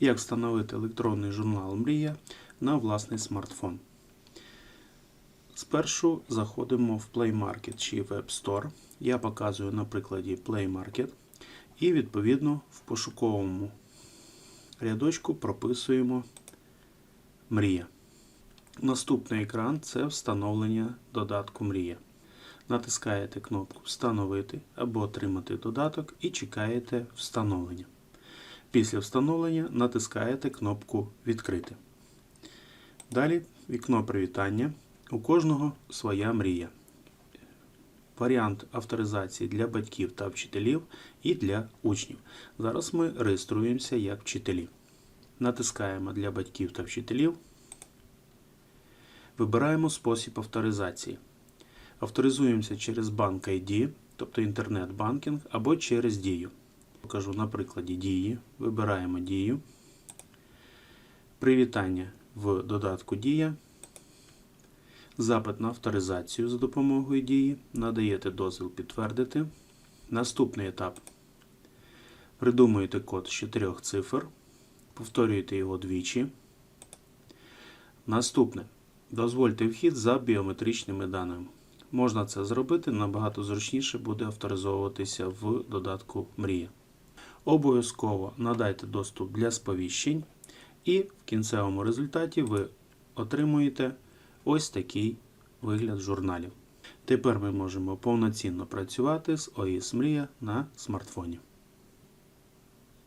Як встановити електронний журнал Мрія на власний смартфон. Спершу заходимо в Play Market чи Web Store. Я показую на прикладі Play Market. І відповідно в пошуковому рядочку прописуємо Мрія. Наступний екран це встановлення додатку Мрія. Натискаєте кнопку Встановити або Отримати додаток і чекаєте встановлення. Після встановлення натискаєте кнопку Відкрити. Далі вікно привітання. У кожного своя мрія. Варіант авторизації для батьків та вчителів і для учнів. Зараз ми реєструємося як вчителі. Натискаємо для батьків та вчителів. Вибираємо спосіб авторизації. Авторизуємося через банк ID, тобто інтернет-банкінг, або через Дію. Покажу на прикладі Дії. Вибираємо Дію. Привітання в додатку Дія. Запит на авторизацію за допомогою дії. Надаєте дозвіл підтвердити. Наступний етап. Придумуєте код з 4 цифр. Повторюєте його двічі. Наступне. Дозвольте вхід за біометричними даними. Можна це зробити, набагато зручніше буде авторизовуватися в додатку Мрія. Обов'язково надайте доступ для сповіщень, і в кінцевому результаті ви отримуєте ось такий вигляд журналів. Тепер ми можемо повноцінно працювати з ОІС Мрія на смартфоні.